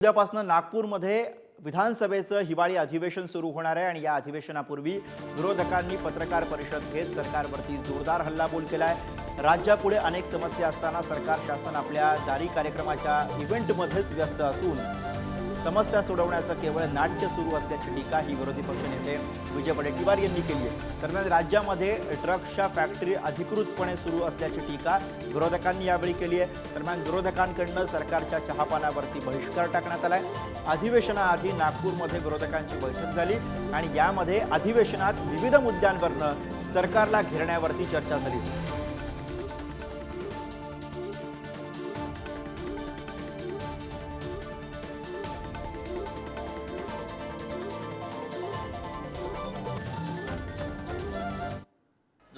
उद्यापासून नागपूरमध्ये विधानसभेचं हिवाळी अधिवेशन सुरू होणार आहे आणि या अधिवेशनापूर्वी विरोधकांनी पत्रकार परिषद घेत सरकारवरती जोरदार हल्लाबोल आहे राज्यापुढे अनेक समस्या असताना सरकार शासन आपल्या दारी कार्यक्रमाच्या इव्हेंटमध्येच व्यस्त असून समस्या सोडवण्याचं केवळ नाट्य सुरू असल्याची टीका ही विरोधी पक्षनेते विजय वडेट्टीवार यांनी केली आहे. दरम्यान राज्यामध्ये ड्रग्सच्या फॅक्टरी अधिकृतपणे सुरू असल्याची टीका विरोधकांनी यावेळी केली आहे. दरम्यान विरोधकांकडनं सरकारच्या चहापानावरती बहिष्कार टाकण्यात आलाय. अधिवेशनाआधी नागपूरमध्ये विरोधकांची बैठक झाली आणि यामध्ये अधिवेशनात विविध मुद्द्यांवरनं सरकारला घेरण्यावरती चर्चा झाली.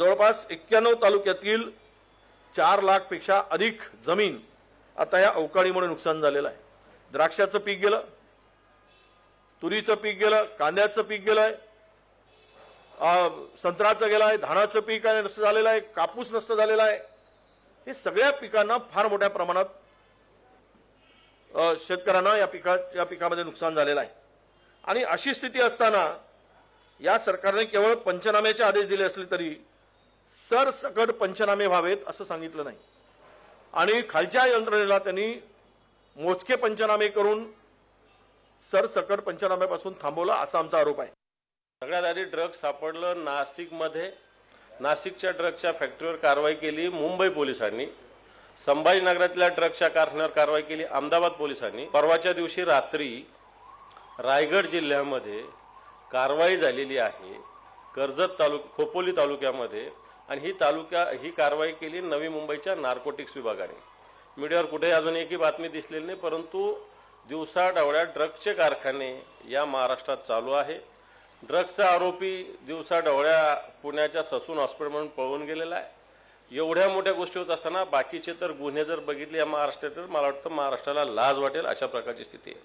जवळपास एक्क्याण्णव तालुक्यातील चार लाखपेक्षा अधिक जमीन आता या अवकाळीमुळे नुकसान झालेलं आहे. द्राक्षाचं पीक गेलं तुरीचं पीक गेलं कांद्याचं पीक गेलंय अं, संत्र्याचं गेलं आहे धानाचं पीक आहे नष्ट झालेलं आहे कापूस नष्ट झालेला आहे. हे सगळ्या पिकांना फार मोठ्या प्रमाणात शेतकऱ्यांना या पिकाच्या पिकामध्ये नुकसान झालेलं आहे. आणि अशी स्थिती असताना या सरकारने केवळ पंचनाम्याचे आदेश दिले असले तरी सरसकट पंचनामे व्हावेत असं सांगितलं नाही. आणि खालच्या यंत्रणेला त्यांनी मोजके पंचनामे करून सरसकट पंचनाम्यापासून थांबवलं असा आमचा आरोप आहे. सगळ्यात आधी ड्रग्ज सापडलं नाशिकमध्ये. नाशिकच्या ड्रग्जच्या फॅक्टरीवर कारवाई केली मुंबई पोलिसांनी. संभाजीनगरातल्या ड्रग्जच्या कारखान्यावर कारवाई केली अहमदाबाद पोलिसांनी. परवाच्या दिवशी रात्री रायगड जिल्ह्यामध्ये कारवाई झालेली आहे. कर्जत तालुक खोपोली तालुक्यामध्ये आणि ही तालुक्या ही कारवाई केली नवी मुंबईच्या नार्कोटिक्स विभागाने. मीडियावर कुठेही अजून एकही बातमी दिसलेली नाही परंतु दिवसाढवळ्या ड्रग्सचे कारखाने या महाराष्ट्रात चालू आहे. ड्रग्सचा आरोपी दिवसाढवळ्या पुण्याच्या ससून हॉस्पिटलमधून पळून गेलेला आहे. एवढ्या मोठ्या गोष्टी होत असताना बाकीचे तर गुन्हे जर बघितले या महाराष्ट्रात तर मला वाटतं महाराष्ट्राला लाज वाटेल अशा प्रकारची स्थिती आहे.